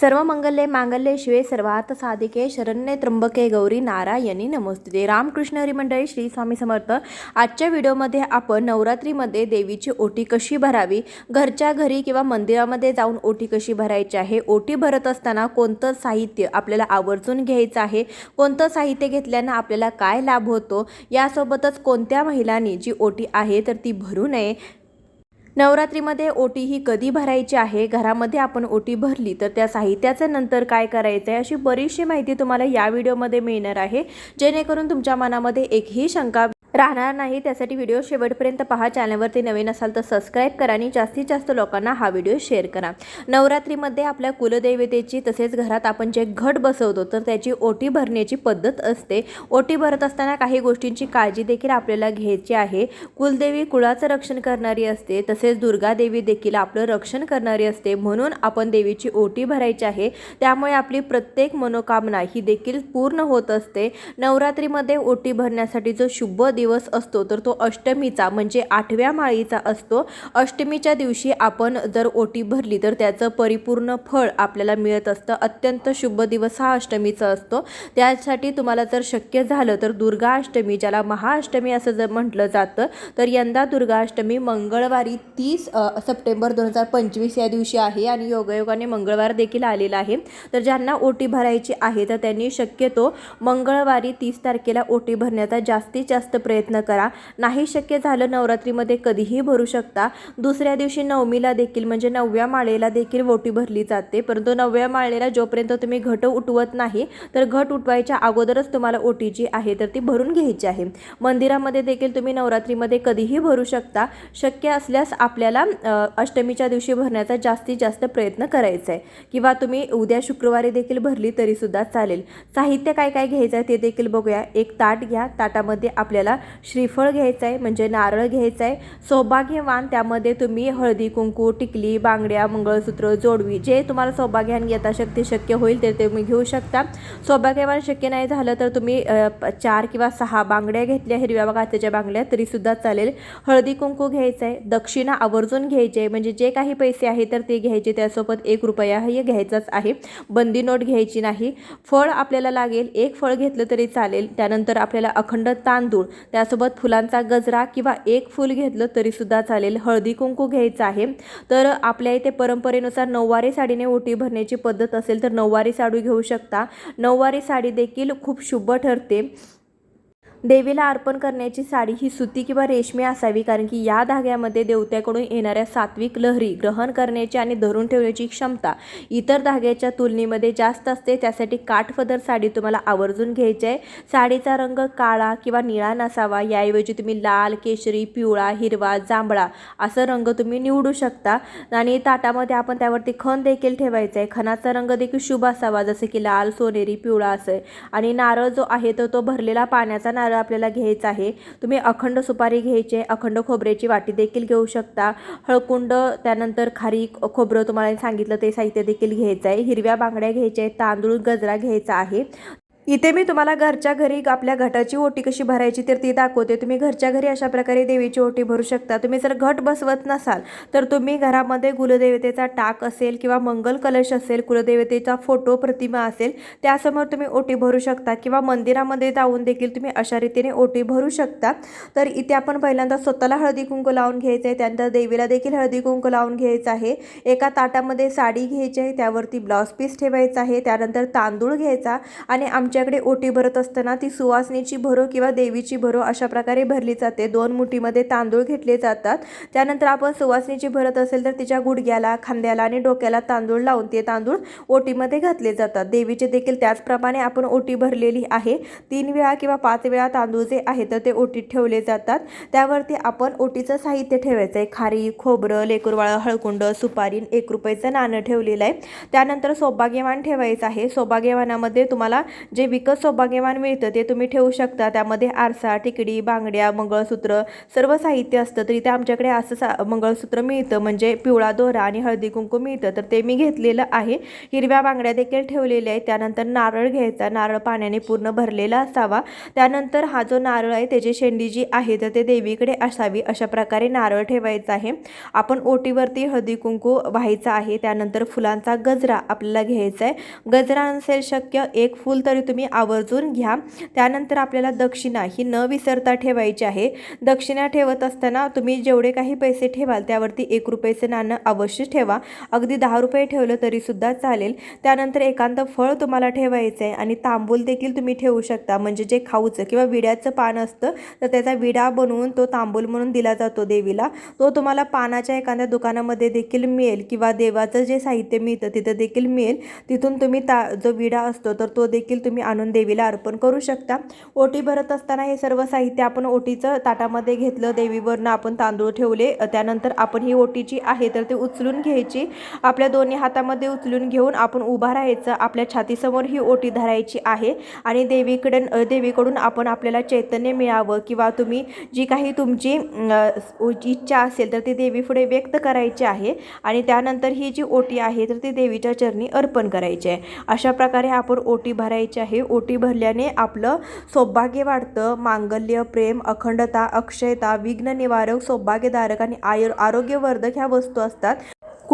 सर्व मंगल्ये मांगल्ये शिवे सर्वार्थ साधिके शरण्ये त्र्यंबके गौरी नारायणी नमस्ते रामकृष्ण हरी मंडळी श्री स्वामी समर्थ आजच्या व्हिडिओमध्ये आपण नवरात्रीमध्ये देवीची ओटी कशी भरावी? घरच्या घरी किंवा मंदिरामध्ये जाऊन ओटी कशी भरायची आहे? ओटी भरत असताना कोणतं साहित्य आपल्याला आवर्जून घ्यायचं आहे? कोणतं साहित्य घेतल्यानं आपल्याला काय लाभ होतो? यासोबतच कोणत्या महिलांनी जी ओटी आहे तर ती भरू नये? नवरात्रीमध्ये ओटी ही कधी भरायची आहे? घरामध्ये आपण ओटी भरली तर त्या साहित्याचं नंतर काय करायचं आहे? अशी बरीचशी माहिती तुम्हाला या व्हिडिओमध्ये मिळणार आहे. जेणेकरून तुमच्या मनामध्ये एकही शंका राहणार नाही त्यासाठी व्हिडिओ शेवटपर्यंत पहा. चॅनलवरती नवीन असाल तर सबस्क्राईब करा आणि जास्तीत जास्त लोकांना हा व्हिडिओ शेअर करा. नवरात्रीमध्ये आपल्या कुलदेवतेची तसेच घरात आपण जे घट बसवतो तर त्याची ओटी भरण्याची पद्धत असते. ओटी भरत असताना काही गोष्टींची काळजी देखील आपल्याला घ्यायची आहे. कुलदेवी कुळाचं रक्षण करणारी असते तसेच दुर्गा देवी देखील आपलं रक्षण करणारी असते. म्हणून आपण देवीची ओटी भरायची आहे. त्यामुळे आपली प्रत्येक मनोकामना ही देखील पूर्ण होत असते. नवरात्रीमध्ये ओटी भरण्यासाठी जो शुभ दिवस दिवस असतो तर तो अष्टमीचा म्हणजे आठव्या माळीचा असतो. अष्टमीच्या दिवशी आपण जर ओटी भरली तर त्याचं परिपूर्ण फळ आपल्याला मिळत असतं. अत्यंत शुभ दिवस हा अष्टमीचा असतो. त्यासाठी तुम्हाला जर शक्य झालं तर दुर्गा अष्टमी ज्याला महाअष्टमी असं जर म्हटलं जातं तर यंदा दुर्गा अष्टमी मंगळवारी तीस सप्टेंबर दोन हजार पंचवीस या दिवशी आहे आणि योगायोगाने मंगळवार देखील आलेला आहे. तर ज्यांना ओटी भरायची आहे तर त्यांनी शक्यतो मंगळवारी तीस तारखेला ओटी भरण्याचा जास्तीत जास्त प्रयत्न प्रयत्न करा. नाही शक्य झालं नवरात्रीमध्ये कधीही भरू शकता. दुसऱ्या दिवशी नवमीला देखील म्हणजे नवव्या माळेला देखील ओटी भरली जाते. परंतु नवव्या माळेला जोपर्यंत तुम्ही घट उठवत नाही तर घट उठवायच्या अगोदरच तुम्हाला ओटी जी आहे तर ती भरून घ्यायची आहे. मंदिरामध्ये देखील तुम्ही नवरात्रीमध्ये कधीही भरू शकता. शक्य असल्यास आपल्याला अष्टमीच्या दिवशी भरण्याचा जास्तीत जास्त प्रयत्न करायचा आहे. किंवा तुम्ही उद्या शुक्रवारी देखील भरली तरीसुद्धा चालेल. साहित्य काय काय घ्यायचं आहे ते देखील बघूया. एक ताट घ्या. ताटामध्ये आपल्याला श्रीफळ घ्यायचं आहे म्हणजे नारळ घ्यायचं आहे. सौभाग्यवान त्यामध्ये तुम्ही हळदी कुंकू टिकली बांगड्या मंगळसूत्र जोडवी जे तुम्हाला सौभाग्यान यथाशक्ती शक्य होईल ते तुम्ही घेऊ शकता. सौभाग्यवान शक्य नाही झालं तर तुम्ही चार किंवा सहा बांगड्या घेतल्या हिरव्या काचेच्या बांगड्या तरीसुद्धा चालेल. हळदी कुंकू घ्यायचं आहे. दक्षिणा आवर्जून घ्यायची आहे म्हणजे जे काही पैसे आहे तर ते घ्यायचे त्यासोबत एक रुपयाही घ्यायचाच आहे. बंदी नोट घ्यायची नाही. फळ आपल्याला लागेल. एक फळ घेतलं तरी चालेल. त्यानंतर आपल्याला अखंड तांदूळ त्यासोबत फुलांचा गजरा किंवा एक फूल घेतलं तरीसुद्धा चालेल. हळदी कुंकू घ्यायचं आहे. तर आपल्या इथे परंपरेनुसार नऊवारी साडीने ओटी भरण्याची पद्धत असेल तर नऊवारी साडी घेऊ शकता. नऊवारी साडी देखील खूप शुभ ठरते. देवीला अर्पण करण्याची साडी ही सुती किंवा रेशमी असावी कारण की या धाग्यामध्ये देवत्याकडून येणाऱ्या सात्विक लहरी ग्रहण करण्याची आणि धरून ठेवण्याची क्षमता इतर धाग्याच्या तुलनेमध्ये जास्त असते. त्यासाठी काठपदर साडी तुम्हाला आवर्जून घ्यायची आहे. साडीचा रंग काळा किंवा निळा नसावा. याऐवजी तुम्ही लाल केशरी पिवळा हिरवा जांभळा असं रंग तुम्ही निवडू शकता. आणि ताटामध्ये आपण त्यावरती खण देखील ठेवायचा आहे. खणाचा रंग देखील शुभ असावा जसं की लाल सोनेरी पिवळा असं आणि नारळ जो आहे तो तो भरलेला पाण्याचा नारळ आपल्याला घ्यायचा आहे. तुम्ही अखंड सुपारी घ्यायची आहे अखंड खोबऱ्याची वाटी देखील घेऊ शकता. हळकुंड त्यानंतर खारी खोबरं तुम्हाला सांगितलं ते साहित्य देखील घ्यायचं आहे. हिरव्या बांगड्या घ्यायच्या आहेत तांदूळ गजरा घ्यायचा आहे. इथे मी तुम्हाला घरच्या घरी आपल्या घटाची ओटी कशी भरायची तर ती दाखवते. तुम्ही घरच्या घरी अशा प्रकारे देवीची ओटी भरू शकता. तुम्ही जर घट बसवत नसाल तर तुम्ही घरामध्ये कुलदेवतेचा टाक असेल किंवा मंगल कलश असेल कुलदेवतेचा फोटो प्रतिमा असेल त्यासमोर तुम्ही ओटी भरू शकता किंवा मंदिरामध्ये जाऊन देखील तुम्ही अशा रीतीने ओटी भरू शकता. तर इथे आपण पहिल्यांदा स्वतःला हळदी कुंकू लावून घ्यायचं आहे. त्यानंतर देवीला देखील हळदी कुंकू लावून घ्यायचं आहे. एका ताटामध्ये साडी घ्यायची आहे त्यावरती ब्लाऊज पीस ठेवायचा आहे. त्यानंतर तांदूळ घ्यायचा आणि आमच्याकडे ओटी भरत असताना ती सुवासनीची भरो किंवा देवीची भरो अशा प्रकारे भरली जाते. दोन मुठीमध्ये तांदूळ घेतले जातात. त्यानंतर आपण सुवासनीची भरत असेल तर तिच्या गुडघ्याला खांद्याला आणि डोक्याला तांदूळ लावून ते तांदूळ ओटीमध्ये घातले जातात. देवीचे देखील त्याचप्रमाणे आपण ओटी भरलेली आहे. तीन वेळा किंवा पाच वेळा तांदूळ जे आहे तर ते ओटीत ठेवले जातात. त्यावरती आपण ओटीचं साहित्य ठेवायचं आहे. खारी खोबरं लेकुरवाळं हळकुंड सुपारी एक रुपयाचं नाणं ठेवलेलं आहे. त्यानंतर सौभाग्यवान ठेवायचं आहे. सौभाग्यवानामध्ये तुम्हाला जे जे विकत सौभाग्यवान मिळतं ते तुम्ही ठेवू शकता. त्यामध्ये आरसा टिकडी बांगड्या मंगळसूत्र सर्व साहित्य असतं तर इथे आमच्याकडे असं सा मंगळसूत्र मिळतं. म्हणजे पिवळा दोरा आणि हळदी कुंकू मिळतं. तर ते मी घेतलेलं आहे. हिरव्या बांगड्या देखील ठेवलेल्या आहेत. त्यानंतर नारळ घ्यायचा. नारळ पाण्याने पूर्ण भरलेला असावा. त्यानंतर हा जो नारळ आहे त्याची शेंडी जी आहे तर ते देवीकडे असावी. अशा प्रकारे नारळ ठेवायचा आहे. आपण ओटीवरती हळदी कुंकू व्हायचा आहे. त्यानंतर फुलांचा गजरा आपल्याला घ्यायचा आहे. गजरा नसेल शक्य एक फूल तरी तुम्ही तुम्ही आवर्जून घ्या. त्यानंतर आपल्याला दक्षिणा ही न विसरता ठेवायची आहे. दक्षिणा ठेवत असताना तुम्ही जेवढे काही पैसे ठेवाल त्यावरती एक रुपयाचं नाणं अवश्य ठेवा. अगदी दहा रुपये ठेवलं तरीसुद्धा चालेल. त्यानंतर एकांत फळ तुम्हाला ठेवायचं आहे आणि तांबूल देखील तुम्ही ठेवू शकता. म्हणजे जे खाऊचं किंवा विड्याचं पान असतं तर त्याचा विडा बनवून तो तांबूल म्हणून दिला जातो देवीला. तो तुम्हाला पानाच्या एखाद्या दुकानामध्ये देखील मिळेल किंवा देवाचं जे साहित्य मिळतं तिथं देखील मिळेल. तिथून तुम्ही ता जो विडा असतो तर तो देखील तुम्ही आणून देवीला अर्पण करू शकता. ओटी भरत असताना हे सर्व साहित्य आपण ओटीचं ताटामध्ये घेतलं. देवीवरनं आपण तांदूळ ठेवले. त्यानंतर आपण ही ओटीची आहे तर ते उचलून घ्यायची. आपल्या दोन्ही हातामध्ये उचलून घेऊन आपण उभा राहायचं. आपल्या छातीसमोर ही ओटी धरायची आहे. आणि देवीकडे देवीकडून आपण आपल्याला चैतन्य मिळावं किंवा तुम्ही जी काही तुमची इच्छा असेल तर ती देवीपुढे व्यक्त करायची आहे. आणि त्यानंतर ही जी ओटी आहे तर ती देवीच्या चरणी अर्पण करायची आहे. अशा प्रकारे आपण ओटी भरायची आहे. ओटी भरल्याने आपलं सौभाग्य वाढतं. मांगल्य प्रेम अखंडता अक्षयता विघ्न निवारक सौभाग्यदारक आणि आय आरोग्यवर्धक ह्या वस्तू असतात.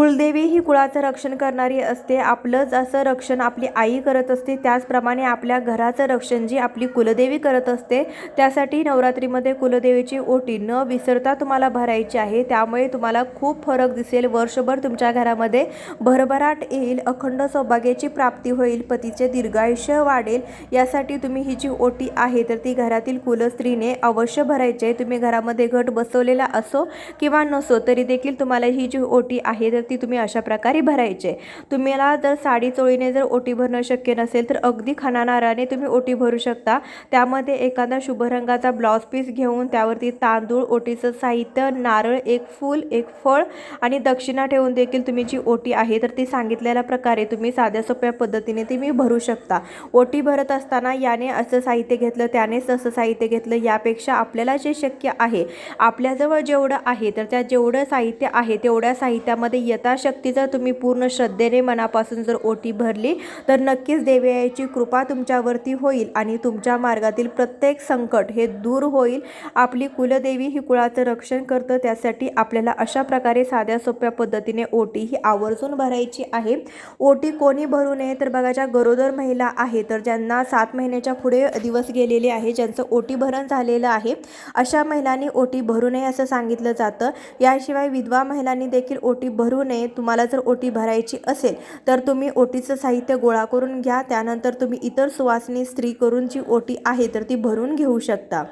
कुलदेवी ही कुळाचं रक्षण करणारी असते. आपलंच असं रक्षण आपली आई करत असते. त्याचप्रमाणे आपल्या घराचं रक्षण जी आपली कुलदेवी करत असते त्यासाठी नवरात्रीमध्ये कुलदेवीची ओटी न विसरता तुम्हाला भरायची आहे. त्यामुळे तुम्हाला खूप फरक दिसेल. वर्षभर तुमच्या घरामध्ये भरभराट येईल. अखंड सौभाग्याची प्राप्ती होईल. पतीचे दीर्घायुष्य वाढेल. यासाठी तुम्ही ही जी ओटी आहे तर ती घरातील कुलस्त्रीने अवश्य भरायची आहे. तुम्ही घरामध्ये घट बसवलेला असो किंवा नसो तरी देखील तुम्हाला ही जी ओटी आहे तर ती तुम्ही अशा प्रकारे भरायचे. तुम्हाला जर साडी चोळीने जर ओटी भरणं शक्य नसेल तर अगदी खणानाराने तुम्ही ओटी भरू शकता. त्यामध्ये एखादा शुभ रंगाचा ब्लाऊज पीस घेऊन त्यावरती तांदूळ ओटीचं साहित्य नारळ एक फूल एक फळ आणि दक्षिणा ठेवून देखील तुम्ही जी ओटी आहे तर ती सांगितलेल्या प्रकारे तुम्ही साध्या सोप्या पद्धतीने तुम्ही भरू शकता. ओटी भरत असताना याने असं साहित्य घेतलं त्यानेच तसं साहित्य घेतलं यापेक्षा आपल्याला जे शक्य आहे आपल्याजवळ जेवढं आहे तर त्या जेवढं साहित्य आहे तेवढ्या साहित्यामध्ये यथाशक्ती जर तुम्ही पूर्ण श्रद्धेने मनापासून जर ओटी भरली तर नक्कीच देवयाची कृपा तुमच्यावरती होईल आणि तुमच्या मार्गातील प्रत्येक संकट हे दूर होईल. आपली कुलदेवी ही कुळाचं रक्षण करतं त्यासाठी आपल्याला अशा प्रकारे साध्या सोप्या पद्धतीने ओटी ही आवर्जून भरायची आहे. ओटी कोणी भरू नये तर बघा ज्या गरोदर महिला आहे तर ज्यांना सात महिन्याच्या पुढे दिवस गेलेले आहे ज्यांचं ओटी भरण झालेलं आहे अशा महिलांनी ओटी भरू नये असं सांगितलं जातं. याशिवाय विधवा महिलांनी देखील ओटी भरू नये तुम्हाला जर ओटी भरायची असेल तर तुम्ही ओटीचं साहित्य गोळा करून घ्या. त्यानंतर तुम्ही इतर सुवासिनी स्त्री करून जी ओटी आहे तर ती भरून घेऊ शकता.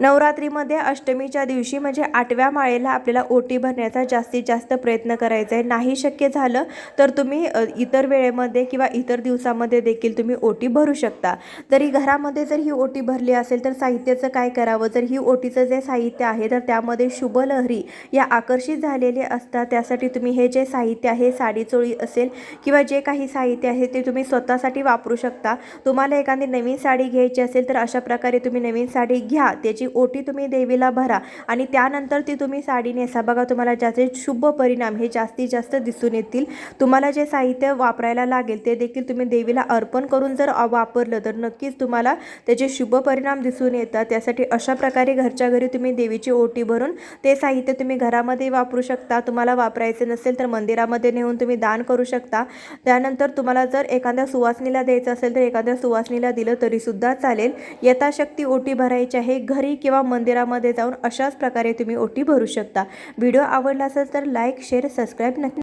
नवरात्रीमध्ये अष्टमीच्या दिवशी म्हणजे आठव्या माळेला आपल्याला ओटी भरण्याचा जास्तीत जास्त प्रयत्न करायचा आहे. नाही शक्य झालं तर तुम्ही इतर वेळेमध्ये किंवा इतर दिवसामध्ये देखील तुम्ही ओटी भरू शकता. जरी घरामध्ये जर ही ओटी भरली असेल तर साहित्याचं काय करावं? जर ही ओटीचं जे साहित्य आहे तर त्यामध्ये शुभलहरी या आकर्षित झालेले असतात. त्यासाठी तुम्ही हे जे साहित्य आहे साडी चोळी असेल किंवा जे काही साहित्य आहे ते तुम्ही स्वतःसाठी वापरू शकता. तुम्हाला एखादी नवीन साडी घ्यायची असेल तर अशा प्रकारे तुम्ही नवीन साडी घ्या. त्याची ओटी तुम्ही देवीला भरा आणि त्यानंतर ती तुम्ही साडी नेसा. बघा तुम्हाला ज्याचे शुभ परिणाम हे जास्तीत जास्त दिसून येतील. तुम्हाला जे साहित्य वापरायला लागेल ते देखील तुम्ही देवीला अर्पण करून जर वापरलं तर नक्कीच तुम्हाला त्याचे शुभ परिणाम दिसून येतात. त्यासाठी अशा प्रकारे घरच्या घरी तुम्ही देवीची ओटी भरून ते साहित्य तुम्ही घरामध्ये वापरू शकता. तुम्हाला वापरायचे नसेल तर मंदिरामध्ये नेऊन तुम्ही दान करू शकता. त्यानंतर तुम्हाला जर एखाद्या सुवासनीला द्यायचं असेल तर एखाद्या सुवासनीला दिलं तरीसुद्धा चालेल. यथाशक्ती ओटी भरायची आहे. घरी किंवा मंदिरामध्ये जाऊन अशाच प्रकारे तुम्ही ओटी भरू शकता. व्हिडिओ आवडला असेल तर लाईक शेअर सबस्क्राईब नक्की